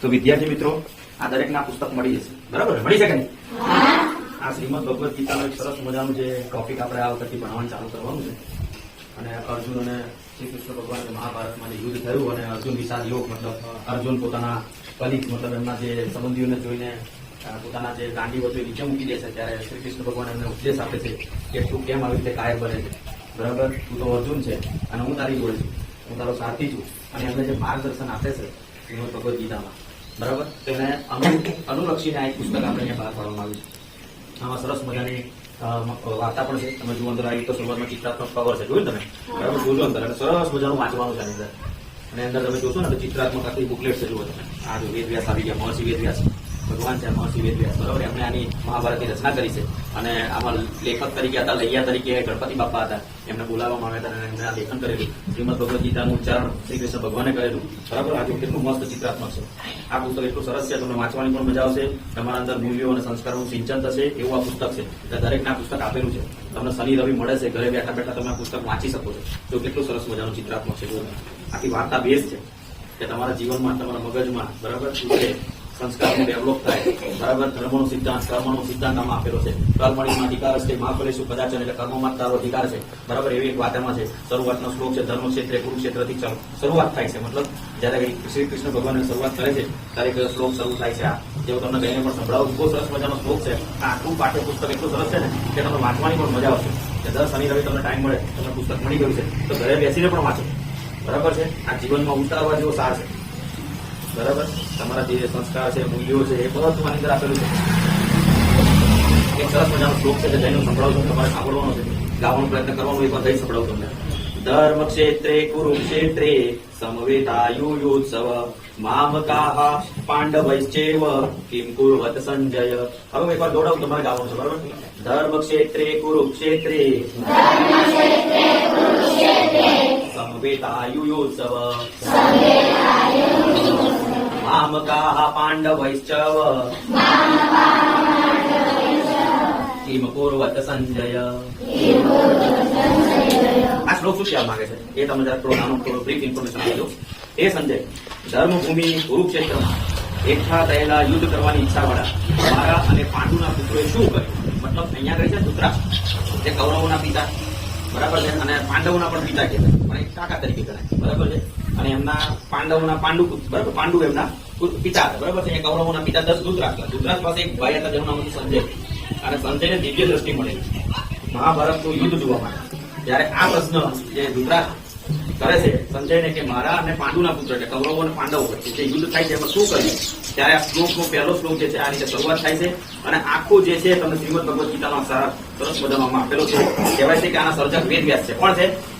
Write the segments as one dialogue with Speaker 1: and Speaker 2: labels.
Speaker 1: તો વિદ્યાર્થી મિત્રો આ દરેકના પુસ્તક મળી જશે. બરાબર? મળી શકે ને? આ શ્રીમદ ભગવદ ગીતાનું એક સરસ મજાનું જે ટોપિક આપણે આ વખતથી ભણવાનું ચાલુ કરવાનું છે. અને અર્જુન અને શ્રી કૃષ્ણ ભગવાન મહાભારતમાં જે યુદ્ધ થયું અને અર્જુન વિશાળ યોગ મતલબ અર્જુન પોતાના કલિક મતલબ એમના જે સંબંધીઓને જોઈને પોતાના જે ગાંડી એ નીચે મૂકી દે છે ત્યારે શ્રી કૃષ્ણ ભગવાન એમને ઉપદેશ આપે છે કે તું કેમ આવી રીતે કાયર બને છે? બરાબર? તું તો અર્જુન છે અને હું તારી જોડે છું. હું તારો સાથી છું અને એમને જે માર્ગદર્શન આપે છે શ્રીમદ ભગવદ્ ગીતામાં. બરાબર? તો એને અનુ અનુલક્ષીને આ એક પુસ્તક આપણે અહીંયા બહાર પાડવામાં આવ્યું છે. આમાં સરસ મજાની વાર્તા પણ છે. તમે જુઓ અંદર આવી તો શરૂઆતમાં ચિત્રાત્મક કવર છે. જોયું તમે? બરાબર? જોજો અંદર. અને સરસ મજાનું વાંચવાનું છે અંદર. અને અંદર તમે જોશો ને તો ચિત્રાત્મક આખી બુકલેટ છે જુઓ તમે. આ જો વેદવ્યાસ આવી ગયા મહર્ષિ વેદવ્યાસ. ભગવાન છે મહર્ષિ વેદવ્યાસ બરાબર? એમણે આની મહાભારતની રચના કરી છે. અને આમાં લેખક તરીકે હતા, લૈયા તરીકે ગણપતિ બાપા હતા. એમને બોલાવવામાં આવ્યા હતા અને એમને આ લેખન કરેલું. શ્રીમદ ભગવદ ગીતાનું ઉચ્ચારણ શ્રી કૃષ્ણ ભગવાને કરેલું. બરાબર? આજે કેટલું મસ્ત ચિત્રાત્મક છે. આ પુસ્તક એટલું સરસ છે, તમને વાંચવાની પણ મજા આવશે. તમારા અંદર મૂલ્યો અને સંસ્કારોનું સિંચન થશે, એવું આ પુસ્તક છે. એટલે દરેકને આ પુસ્તક આપેલું છે. તમને શનિ રવિ મળે છે, ઘરે બેઠા બેઠા તમે આ પુસ્તક વાંચી શકો છો. તો કેટલું સરસ મજાનું ચિત્રાત્મક છે આખી વાર્તા બેઝ છે. કે તમારા જીવનમાં, તમારા મગજમાં, બરાબર? શું છે? સંસ્કારનું ડેવલપ થાય. બરાબર? ધર્મનો સિદ્ધાંત, કર્મનો સિદ્ધાંત આમાં આપેલો છે. કર્મણીમાં અધિકાર છે મા કદાચ એટલે કર્મમાં તારો અધિકાર છે. બરાબર? એવી એક વાત એમાં છે. શરૂઆતનો શ્લોક છે ધર્મ ક્ષેત્રે કુરુક્ષેત્રથી શરૂઆત થાય છે, મતલબ જ્યારે શ્રી કૃષ્ણ ભગવાનને શરૂઆત કરે છે, ત્યારે એક શ્લોક શરૂ થાય છે આ. જેવું તમને ગઈને પણ સંભળાવું, બહુ સરસ મજાનો શ્લોક છે. આખું પાઠ્યપુસ્તક એટલું સરસ છે ને કે તમને વાંચવાની પણ મજા આવશે. કે દર શનિ, રવિ તમને ટાઈમ મળે, તમને પુસ્તક મળી ગયું છે. તો ઘરે બેસીને પણ વાંચો. બરાબર છે? આ જીવનમાં ઉતારવા જેવો સાર છે. બરાબર તમારા જે સંસ્કાર છે મૂલ્યો છે એ બધું આની અંદર આપેલું છે એક સરસ મજાનો શ્લોક છે કે જઈને હું સંભળાવું છું તમારે સાંભળવાનો છે ગાવાનો પ્રયત્ન કરવાનો એક વાર જઈ સંભળાવું તમને ધર્મ ક્ષેત્રે કુરુક્ષેત્રે સમવેતાયુયોત્સવ મામકાહ પાંડવૈશ્ચેવ કિમ કુર્વત સંજય હવે હું એકવાર દોડાવું તમારે ગાવાનું છે બરાબર ધર્મ ક્ષેત્રે કુરુક્ષેત્રે સમવેતાયુયોત્સવ મામકાહ પાંડવૈશ્ચવ કિમ પૂર્વત સંજય આ શ્લોક શું કહેવા માંગે છે? એ તમે જરા થોડો નાનો થોડો બ્રીફ ઇન્ફોર્મેશન આપજો. એ સંજય ધર્મભૂમિ કુરુક્ષેત્રમાં એકઠા થયેલા યુદ્ધ કરવાની ઈચ્છા વાળા મારા અને પાંડુના પુત્રોએ શું કર્યું? મતલબ અહીંયા કહે છે? ધૃતરાષ્ટ્ર જે કૌરવોના પિતા. બરાબર છે? અને પાંડવોના પણ પિતા કહેવાય. પણ એક કાકા તરીકે ગણાય બરાબર છે? અને એમના પાંડવોના પાંડુ બરાબર? પાંડુ એમના પિતા હતા, બરાબર? છે કૌરવોના પિતા દસ ધૃતરાષ્ટ્ર ધૃતરાષ્ટ્ર પાસે એક ભાઈ હતા, જેનું નામ હતું સંજય. અને સંજયને દિવ્ય દ્રષ્ટિ મળેલી મહાભારતનું યુદ્ધ જોવા માટે ત્યારે આ પ્રશ્ન જે ધૃતરાષ્ટ્ર કરે છે. સંજયને કે મારા અને પાંડુના પુત્ર એટલે કૌરવો અને પાંડવો જે યુદ્ધ થાય છે, એમાં શું કર્યું? ત્યારે આ શ્લોકનો પહેલો શ્લોક જે છે, આ રીતે શરૂઆત થાય છે. અને આખું જે છે, તમને શ્રીમદ ભગવદ ગીતાનો સારા સરસ મજામાં આપેલો છે. કહેવાય છે કે આના સર્જક વેદ વ્યાસ છે. કોણ છે?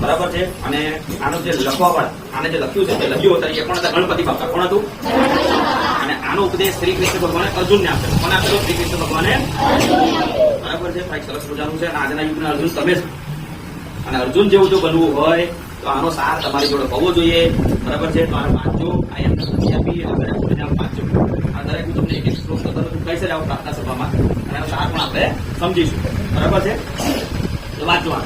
Speaker 1: બરાબર છે. અને આનો જે લખવા વાળા આને જે લખ્યું છે તે લખ્યું હતા એ કોણ હતા? ગણપતિ બાપા. કોણ હતું? અને આનો ઉપદેશ શ્રી કૃષ્ણ ભગવાને અર્જુનને આપેલો. કોને આપેલો? શ્રી કૃષ્ણ ભગવાને? બરાબર છે. ભાઈ સરસ મજાનું છે. આજના યુગના અર્જુન તમે અને અર્જુન જેવું જો બનવું હોય, તો આનો સાર તમારી જોડે હોવો જોઈએ. બરાબર છે? તો આને વાંચજો આ એમને નથી આપી વાંચજો આ દરેક હું તમને એક એક શ્લોક તો તરત હું કહીશ આવું પ્રાર્થના સભામાં. અને આનો સાર પણ આપણે સમજીશું. બરાબર છે? તો વાંચો આ